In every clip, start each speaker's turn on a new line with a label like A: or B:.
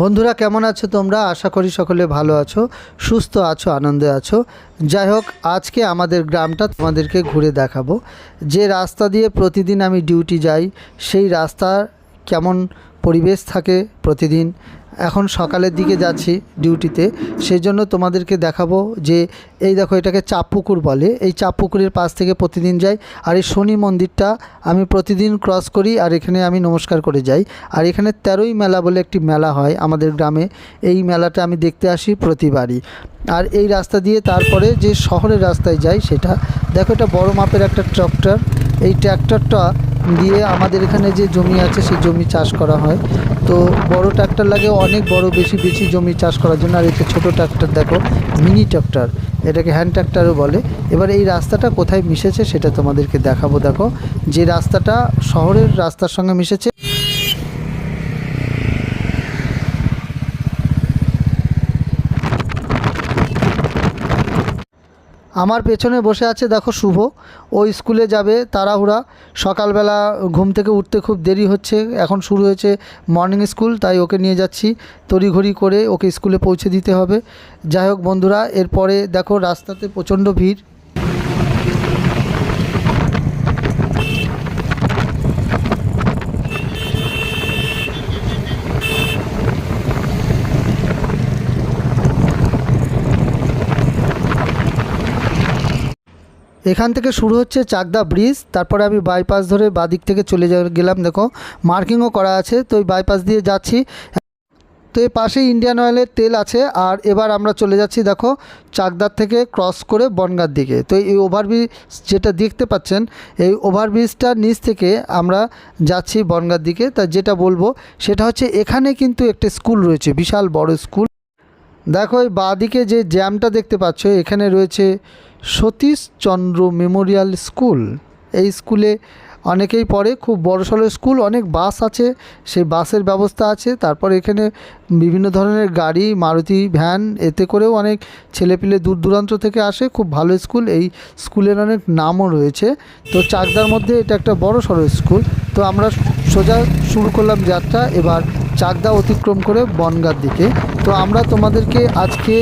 A: বন্ধুরা, কেমন আছো তোমরা? আশা করি সকলে ভালো আছো, সুস্থ আছো, আনন্দে আছো। যাই হোক, আজকে আমাদের গ্রামটা তোমাদেরকে ঘুরে দেখাবো। যে রাস্তা দিয়ে প্রতিদিন আমি ডিউটি যাই, সেই রাস্তার কেমন পরিবেশ থাকে প্রতিদিন? এখন সকালের দিকে যাচ্ছি ডিউটিতে সেই জন্য তোমাদেরকে দেখাবো যে, এই দেখো এটাকে চাপপুকুর বলে। এই চাপপুকুরের পাশ থেকে প্রতিদিন যাই, আর এই শনি মন্দিরটা আমি প্রতিদিন ক্রস করি, আর এখানে আমি নমস্কার করে যাই। আর এখানে তেরোই মেলা বলে একটি মেলা হয় আমাদের গ্রামে। এই মেলাটা আমি দেখতে আসি প্রতিবারই। আর এই রাস্তা দিয়ে তারপরে যে শহরের রাস্তায় যাই সেটা, দেখো এটা বড় মাপের একটা ট্রাক্টর। এই ট্র্যাক্টরটা দিয়ে আমাদের এখানে যে জমি আছে, সেই জমি চাষ করা হয়। তো বড় ট্র্যাক্টর লাগে, অনেক বড়, বেশি বেশি জমি চাষ করার জন্য। আর এতে ছোটো ট্র্যাক্টর দেখো, মিনি ট্র্যাক্টর এটাকে হ্যান্ড ট্র্যাক্টারও বলে। এবার এই রাস্তাটা কোথায় মিশেছে, সেটা তোমাদেরকে দেখাবো। দেখো, যে রাস্তাটা শহরের রাস্তার সঙ্গে মিশেছে আমার পেছনে বসে আছে, দেখো শুভ। ও স্কুলে যাবে তাড়াহুড়া। সকালবেলা ঘুম থেকে উঠতে খুব দেরি হচ্ছে। এখন শুরু হয়েছে মর্নিং স্কুল তাই ওকে নিয়ে যাচ্ছি। তড়িঘড়ি করে ওকে স্কুলে পৌঁছে দিতে হবে। যাই হোক বন্ধুরা, এরপরে দেখো রাস্তাতে প্রচণ্ড ভিড়। এখান থেকে শুরু হচ্ছে চাকদা ব্রিজ, তারপরে আমি বাইপাস ধরে বাদিক থেকে চলে গেলাম, দেখো মার্কিংও করা আছে, তো ওই বাইপাস দিয়ে যাচ্ছি। তো এই পাশেই ইন্ডিয়ান অয়েলের তেল আছে, আর এবার আমরা চলে যাচ্ছি, দেখো, চাকদার থেকে ক্রস করে বনগার দিকে। তো এই ওভারব্রিজ যেটা দেখতে পাচ্ছেন, এই ওভারব্রিজটার নিচ থেকে আমরা যাচ্ছি বনগার দিকে। তা যেটা বলব, সেটা হচ্ছে এখানে কিন্তু একটা স্কুল রয়েছে, বিশাল বড় স্কুল দেখো, এই বাঁদিকে যে জ্যামটা দেখতে পাচ্ছ, এখানে রয়েছে সতীশচন্দ্র মেমোরিয়াল স্কুল। এই স্কুলে অনেকেই পড়ে, খুব বড়সড় স্কুল, অনেক বাস আছে, সেই বাসের ব্যবস্থা আছে। তারপর এখানে বিভিন্ন ধরনের গাড়ি, মারুতি, ভ্যান, এতে করেও অনেক ছেলেপিলে দূর দূরান্ত থেকে আসে, খুব ভালো স্কুল। এই স্কুলের অনেক নামও রয়েছে। তো চাকদার মধ্যে এটা একটা বড় সড়ো স্কুল। তো আমরা সোজা শুরু করলাম যাত্রা, এবার চাকদা অতিক্রম করে বনগার দিকে। তো আমরা তোমাদেরকে আজকে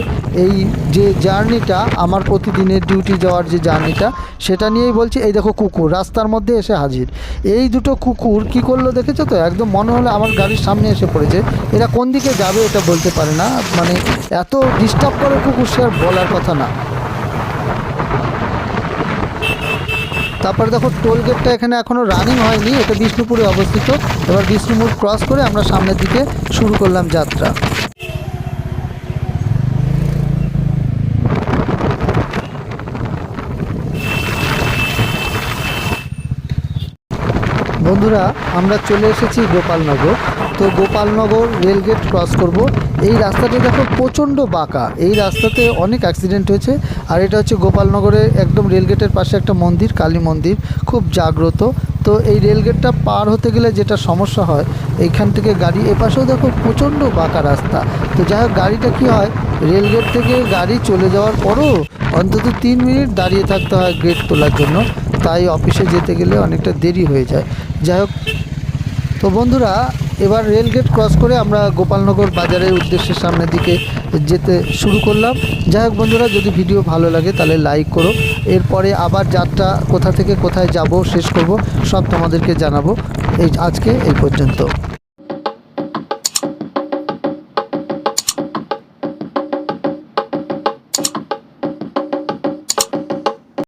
A: এই যে জার্নিটা, আমার প্রতিদিনের ডিউটি যাওয়ার যে জার্নিটা, সেটা নিয়েই বলছি, এই দেখো কুকুর, রাস্তার মধ্যে এসে হাজির। এই দুটো কুকুর কি করল দেখেছ তো? একদম মনে হলো আমার গাড়ির সামনে এসে পড়েছে। এরা কোন দিকে যাবে এটা বলতে পারে না মানে এত ডিস্টার্ব করে কুকুর, সে আর বলার কথা না। তারপরে দেখো টোল গেটটা এখানে এখনও রানিং হয়নি, এটা বিষ্ণুপুরে অবস্থিত। এবার বিষ্ণুপুর ক্রস করে আমরা সামনের দিকে শুরু করলাম যাত্রা। বন্ধুরা, আমরা চলে এসেছি গোপালনগর। তো গোপালনগর রেলগেট ক্রস করব। এই রাস্তাটা দেখো প্রচণ্ড বাঁকা। এই রাস্তাতে অনেক অ্যাক্সিডেন্ট হয়েছে। আর এটা হচ্ছে গোপালনগরের একদম রেলগেটের পাশে একটা মন্দির, কালী মন্দির, খুব জাগ্রত। তো এই রেলগেটটা পার হতে গেলে যেটা সমস্যা হয়, এইখান থেকে গাড়ি এপাশেও দেখো প্রচণ্ড বাঁকা রাস্তা। তো যাই হোক, গাড়িটা কী হয়, রেলগেট থেকে গাড়ি চলে যাওয়ার পরও অন্তত তিন মিনিট দাঁড়িয়ে থাকতে হয় গেট তোলার জন্য। তাই অফিসে যেতে গেলে অনেকটা দেরি হয়ে যায়। যাই হোক, তো বন্ধুরা, এবার রেলগেট ক্রস করে আমরা গোপালনগর বাজারের উদ্দেশ্যের সামনের দিকে যেতে শুরু করলাম। যাই হোক বন্ধুরা, যদি ভিডিও ভালো লাগে তাহলে লাইক করো। এরপরে আবার যাত্রা কোথা থেকে কোথায় যাব, শেষ করব, সব তোমাদেরকে জানাব। এই আজকে এই পর্যন্ত।